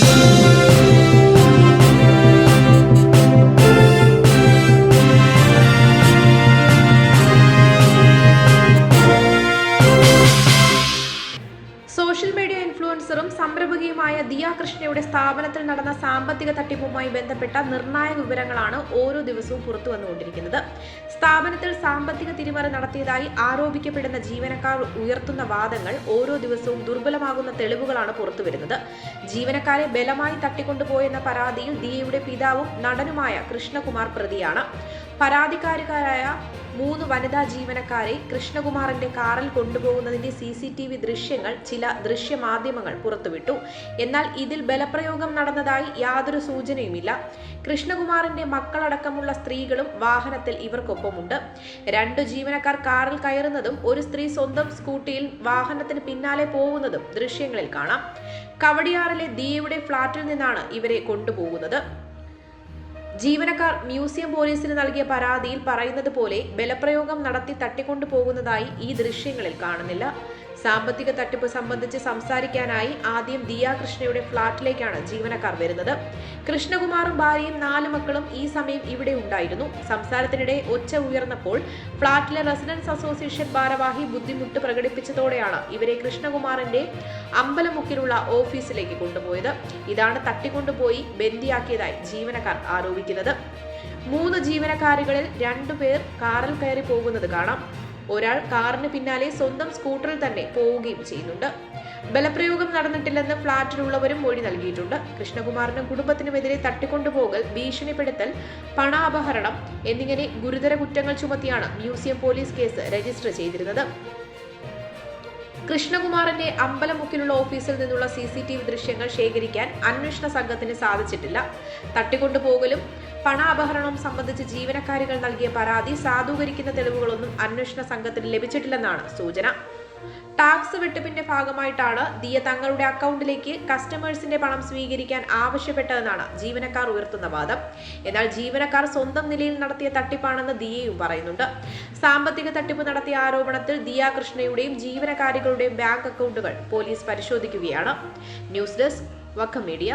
Música ഇൻഫ്ലുവൻസറും സംരംഭകയുമായ Diya കൃഷ്ണയുടെ സ്ഥാപനത്തിൽ നടന്ന സാമ്പത്തിക തട്ടിപ്പുമായി ബന്ധപ്പെട്ട നിർണായക വിവരങ്ങളാണ് ഓരോ ദിവസവും പുറത്തു വന്നുകൊണ്ടിരിക്കുന്നത്. സ്ഥാപനത്തിൽ സാമ്പത്തിക തിരിമറി നടത്തിയതായി ആരോപിക്കപ്പെടുന്ന ജീവനക്കാർ ഉയർത്തുന്ന വാദങ്ങൾ ഓരോ ദിവസവും ദുർബലമാകുന്ന തെളിവുകളാണ് പുറത്തുവരുന്നത് ജീവനക്കാരെ ബലമായി തട്ടിക്കൊണ്ടുപോയെന്ന പരാതിയിൽ ദിയയുടെ പിതാവും നടനുമായ കൃഷ്ണകുമാർ പ്രതിയാണ്. പരാതിക്കാരുകാരായ മൂന്ന് വനിതാ ജീവനക്കാരെ കൃഷ്ണകുമാറിന്റെ കാറിൽ കൊണ്ടുപോകുന്നതിന്റെ സി സി ടി വി ദൃശ്യങ്ങൾ ചില ദൃശ്യമാധ്യമങ്ങൾ പുറത്തുവിട്ടു. എന്നാൽ ഇതിൽ ബലപ്രയോഗം നടന്നതായി യാതൊരു സൂചനയുമില്ല. കൃഷ്ണകുമാറിന്റെ മക്കളടക്കമുള്ള സ്ത്രീകളും വാഹനത്തിൽ ഇവർക്കൊപ്പമുണ്ട്. രണ്ടു ജീവനക്കാർ കാറിൽ കയറുന്നതും ഒരു സ്ത്രീ സ്വന്തം സ്കൂട്ടിയിൽ വാഹനത്തിന് പിന്നാലെ പോകുന്നതും ദൃശ്യങ്ങളിൽ കാണാം. കവടിയാറിലെ ദിയയുടെ ഫ്ളാറ്റിൽ നിന്നാണ് ഇവരെ കൊണ്ടുപോകുന്നത്. ജീവനക്കാർ മ്യൂസിയം പോലീസിന് നൽകിയ പരാതിയിൽ പറയുന്നത് പോലെ ബലപ്രയോഗം നടത്തി തട്ടിക്കൊണ്ടുപോകുന്നതായി ഈ ദൃശ്യങ്ങളിൽ കാണുന്നില്ല. സാമ്പത്തിക തട്ടിപ്പ് സംബന്ധിച്ച് സംസാരിക്കാനായി ആദ്യം ദിയ കൃഷ്ണയുടെ ഫ്ളാറ്റിലേക്കാണ് ജീവനക്കാർ വരുന്നത്. കൃഷ്ണകുമാറും ഭാര്യയും നാല് മക്കളും ഈ സമയം ഇവിടെ ഉണ്ടായിരുന്നു. സംസാരത്തിനിടെ ഒച്ച ഉയർന്നപ്പോൾ ഫ്ളാറ്റിലെ റെസിഡൻസ് അസോസിയേഷൻ ഭാരവാഹി ബുദ്ധിമുട്ട് പ്രകടിപ്പിച്ചതോടെയാണ് ഇവരെ കൃഷ്ണകുമാറിന്റെ അമ്പലമുക്കിലുള്ള ഓഫീസിലേക്ക് കൊണ്ടുപോയത്. ഇതാണ് തട്ടിക്കൊണ്ടുപോയി ബന്ദിയാക്കിയതായി ജീവനക്കാർ ആരോപിക്കുന്നത്. മൂന്ന് ജീവനക്കാരികളിൽ രണ്ടുപേർ കാറിൽ കയറി പോകുന്നത് കാണാം. ഒരാൾ കാറിന് പിന്നാലെ സ്വന്തം സ്കൂട്ടറിൽ തന്നെ പോവുകയും ചെയ്യുന്നുണ്ട്. ബലപ്രയോഗം നടന്നിട്ടില്ലെന്ന് ഫ്ളാറ്റിലുള്ളവരും മൊഴി നൽകിയിട്ടുണ്ട്. കൃഷ്ണകുമാറിനും കുടുംബത്തിനുമെതിരെ തട്ടിക്കൊണ്ടുപോകൽ ഭീഷണിപ്പെടുത്തൽ പണ അപഹരണം എന്നിങ്ങനെ ഗുരുതര കുറ്റങ്ങൾ ചുമത്തിയാണ് മ്യൂസിയം പോലീസ് കേസ് രജിസ്റ്റർ ചെയ്തിരുന്നത്. കൃഷ്ണകുമാറിന്റെ അമ്പലമുക്കിലുള്ള ഓഫീസിൽ നിന്നുള്ള സി സി ടി വി ദൃശ്യങ്ങൾ ശേഖരിക്കാൻ അന്വേഷണ സംഘത്തിന് സാധിച്ചിട്ടില്ല. തട്ടിക്കൊണ്ടുപോകലും പണ അപഹരണവും സംബന്ധിച്ച് ജീവനക്കാരികൾ നൽകിയ പരാതി സാധൂകരിക്കുന്ന തെളിവുകളൊന്നും അന്വേഷണ സംഘത്തിന് ലഭിച്ചിട്ടില്ലെന്നാണ് സൂചന. ടാക്സ് വെട്ടിപ്പിന്റെ ഭാഗമായിട്ടാണ് ദിയ തങ്ങളുടെ അക്കൗണ്ടിലേക്ക് കസ്റ്റമേഴ്സിന്റെ പണം സ്വീകരിക്കാൻ ആവശ്യപ്പെട്ടതെന്നാണ് ജീവനക്കാർ ഉയർത്തുന്ന വാദം. എന്നാൽ ജീവനക്കാർ സ്വന്തം നിലയിൽ നടത്തിയ തട്ടിപ്പാണെന്ന് ദിയയും പറയുന്നുണ്ട്. സാമ്പത്തിക തട്ടിപ്പ് നടത്തിയ ആരോപണത്തിൽ ദിയ കൃഷ്ണയുടെയും ജീവനക്കാരികളുടെയും ബാങ്ക് അക്കൗണ്ടുകൾ പോലീസ് പരിശോധിക്കുകയാണ്. News desk Vakkom media.